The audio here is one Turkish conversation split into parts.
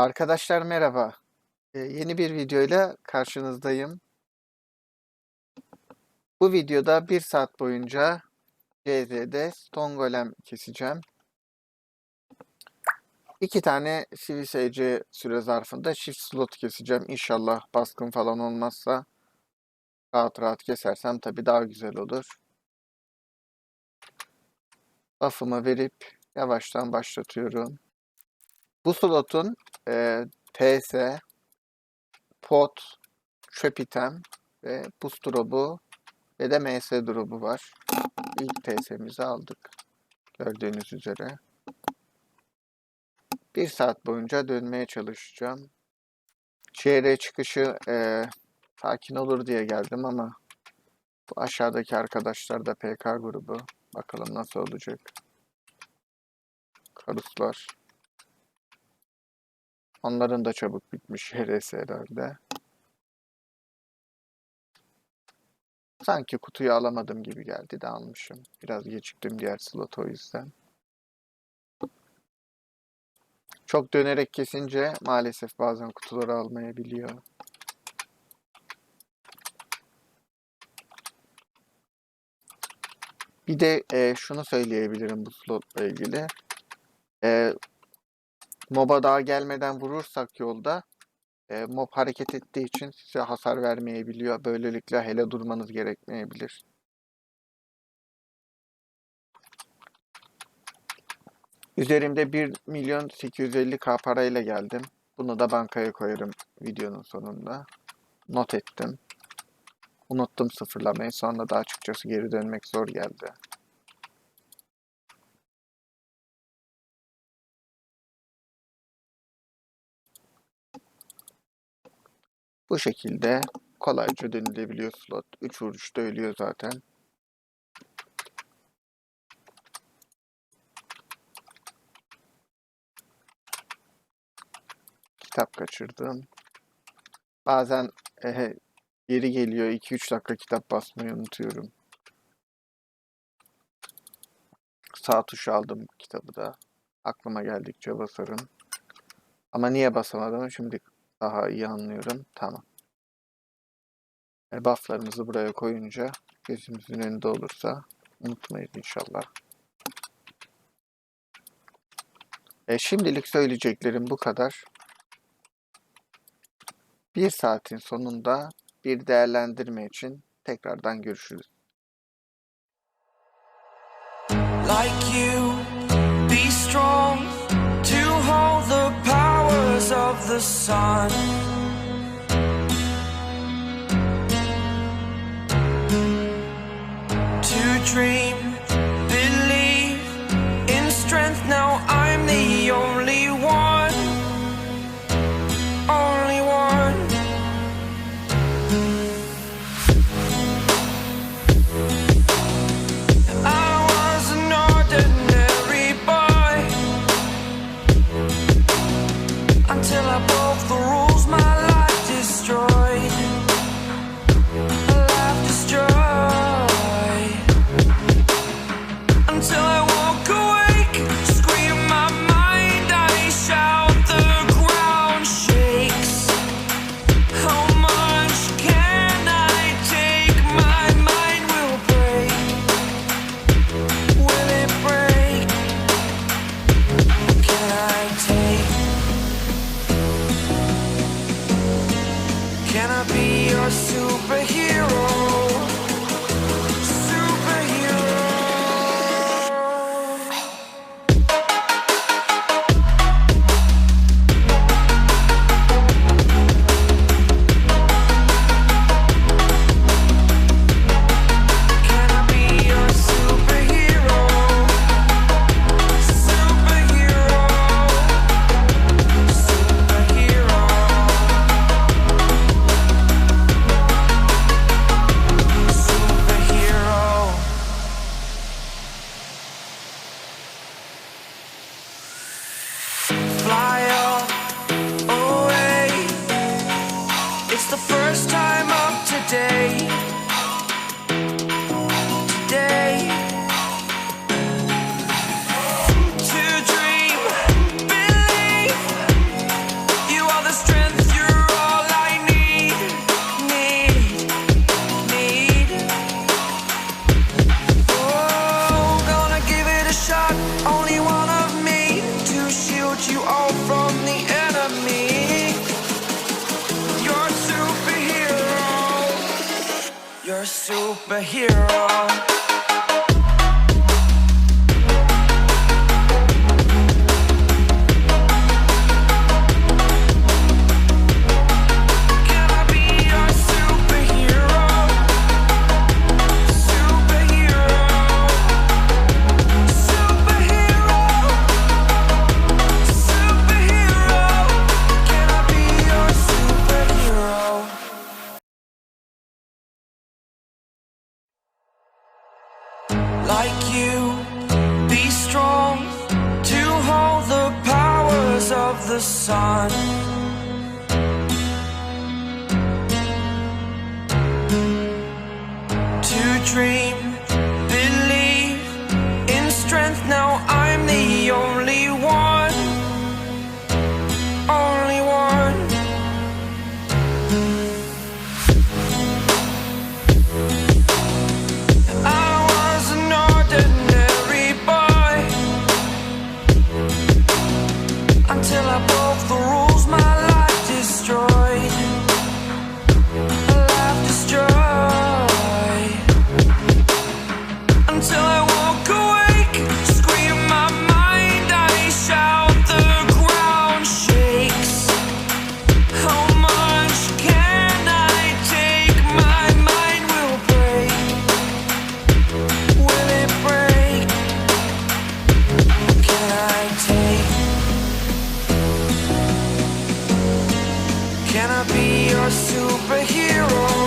Arkadaşlar merhaba. Ee, yeni bir videoyla karşınızdayım. Bu videoda bir saat boyunca CZ'de Stone Golem keseceğim. İki tane CVSC süre zarfında çift slot keseceğim. İnşallah baskın falan olmazsa rahat rahat kesersem tabii daha güzel olur. Buff'ımı verip yavaştan başlatıyorum. Bu slotun e, TS, pot, çöp ve boost drop'u ve de MS drop'u var. İlk TS'mizi aldık. Gördüğünüz üzere. Bir saat boyunca dönmeye çalışacağım. Şehre çıkışı e, sakin olur diye geldim ama bu aşağıdaki arkadaşlar da PK grubu. Bakalım nasıl olacak. Karuslar. Onların da çabuk bitmiş HRS herhalde. Sanki kutuyu alamadım gibi geldi de almışım. Biraz geciktim diğer slot o yüzden. Çok dönerek kesince maalesef bazen kutuları almayabiliyor. Bir de e, şunu söyleyebilirim bu slotla ilgili. E, MOB'a daha gelmeden vurursak yolda e, mob hareket ettiği için size hasar vermeyebiliyor. Böylelikle hele durmanız gerekmeyebilir. Üzerimde 1 milyon 850k parayla geldim. Bunu da bankaya koyarım videonun sonunda. Not ettim. Unuttum sıfırlamayı. Sonra da açıkçası geri dönmek zor geldi. Bu şekilde kolayca dönülebiliyor slot. 3 vuruşta ölüyor zaten. Kitap kaçırdım. Bazen ehe, geri geliyor 2-3 dakika kitap basmayı unutuyorum. Sağ tuş aldım kitabı da. Aklıma geldikçe basarım. Ama niye basamadım şimdi daha iyi anlıyorum. Tamam. E, bufflarımızı buraya koyunca gözümüzün önünde olursa unutmayız inşallah. E, şimdilik söyleyeceklerim bu kadar. Bir saatin sonunda bir değerlendirme için tekrardan görüşürüz. like you. Be strong the sun. Superhero. Superhero.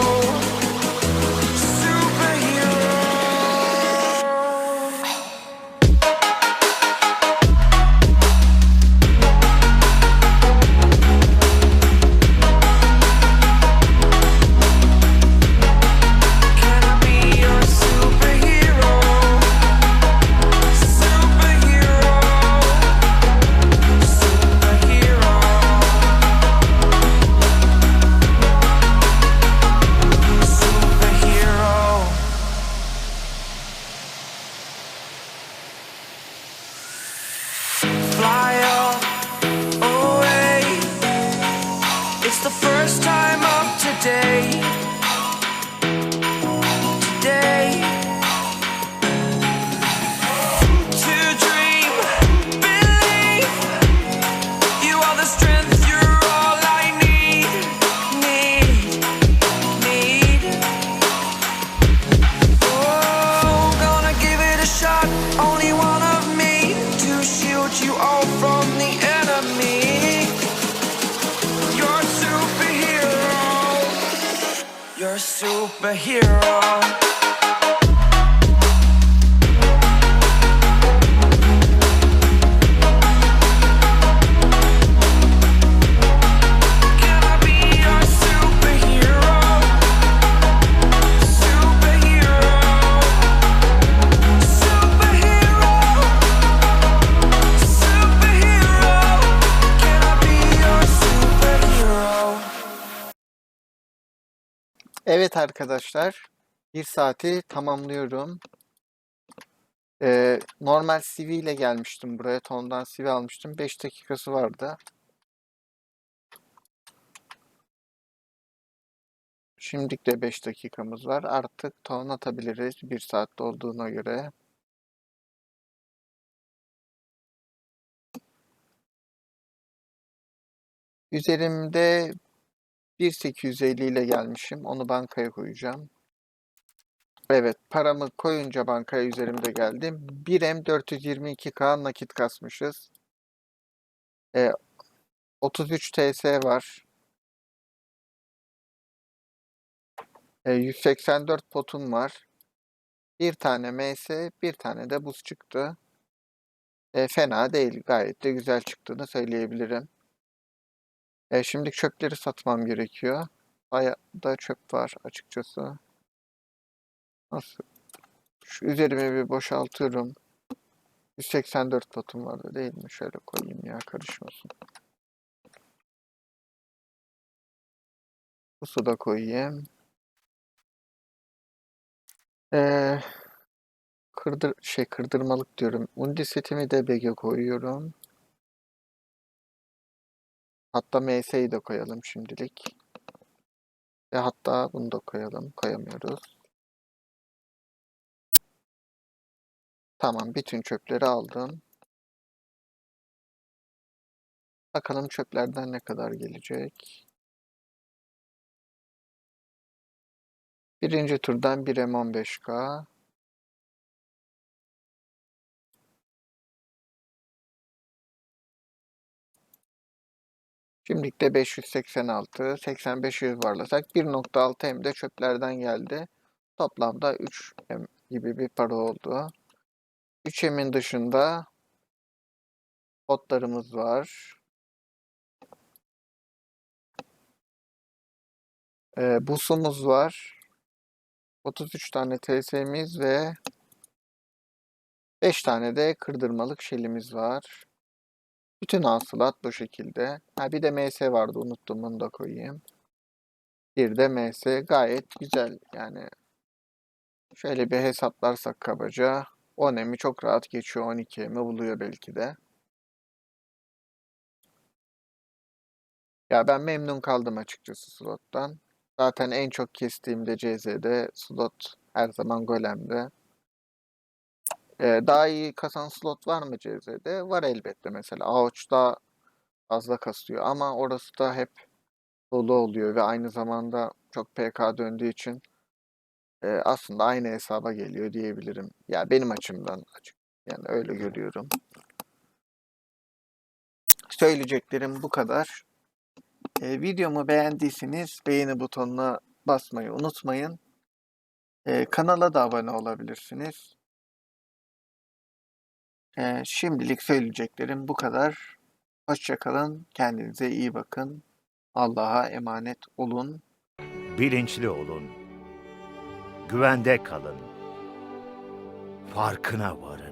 Superhero. Evet arkadaşlar, bir saati tamamlıyorum. Ee, normal CV ile gelmiştim buraya. Tondan CV almıştım. 5 dakikası vardı. Şimdilik de 5 dakikamız var. Artık ton atabiliriz. 1 saatte olduğuna göre. Üzerimde 1850 ile gelmişim. Onu bankaya koyacağım. Evet, paramı koyunca bankaya üzerimde geldi. 1M 422K nakit kasmışız. Ee, 33 TS var. Ee, 184 potum var. Bir tane MS, bir tane de buz çıktı. Ee, fena değil. Gayet de güzel çıktığını söyleyebilirim. Ee, şimdi çöpleri satmam gerekiyor. Bayağı da çöp var açıkçası. Nasıl? Şu üzerime bir boşaltıyorum. 184 potum vardı değil mi? Şöyle koyayım ya karışmasın. Bu su da koyayım. Ee, kırdır şey kırdırmalık diyorum. Undi setimi de BG koyuyorum. Hatta MS'yi de koyalım şimdilik. Ve hatta bunu da koyalım. Koyamıyoruz. Tamam, bütün çöpleri aldım. Bakalım çöplerden ne kadar gelecek. Birinci turdan 1 M15K. Şimdilik de 586, 85 yuvarlasak 1.6 M de çöplerden geldi. Toplamda 3 M gibi bir para oldu. 3 M'in dışında botlarımız var. Ee, busumuz var. 33 tane TS'miz ve 5 tane de kırdırmalık şelimiz var. Bütün hasılat bu şekilde. Ha bir de MS vardı unuttum bunu da koyayım. Bir de MS gayet güzel yani. Şöyle bir hesaplarsak kabaca 10 emi çok rahat geçiyor 12 emi buluyor belki de. Ya ben memnun kaldım açıkçası slottan. Zaten en çok kestiğimde CZ'de slot her zaman golemde. Ee, daha iyi kasan slot var mı CZ'de? Var elbette mesela. Avuç'ta fazla kasıyor ama orası da hep dolu oluyor ve aynı zamanda çok PK döndüğü için e, aslında aynı hesaba geliyor diyebilirim. Ya benim açımdan açık. Yani öyle görüyorum. Söyleyeceklerim bu kadar. E, videomu beğendiyseniz beğeni butonuna basmayı unutmayın. E, kanala da abone olabilirsiniz. E, şimdilik söyleyeceklerim bu kadar. Hoşçakalın. Kendinize iyi bakın. Allah'a emanet olun. Bilinçli olun. Güvende kalın. Farkına varın.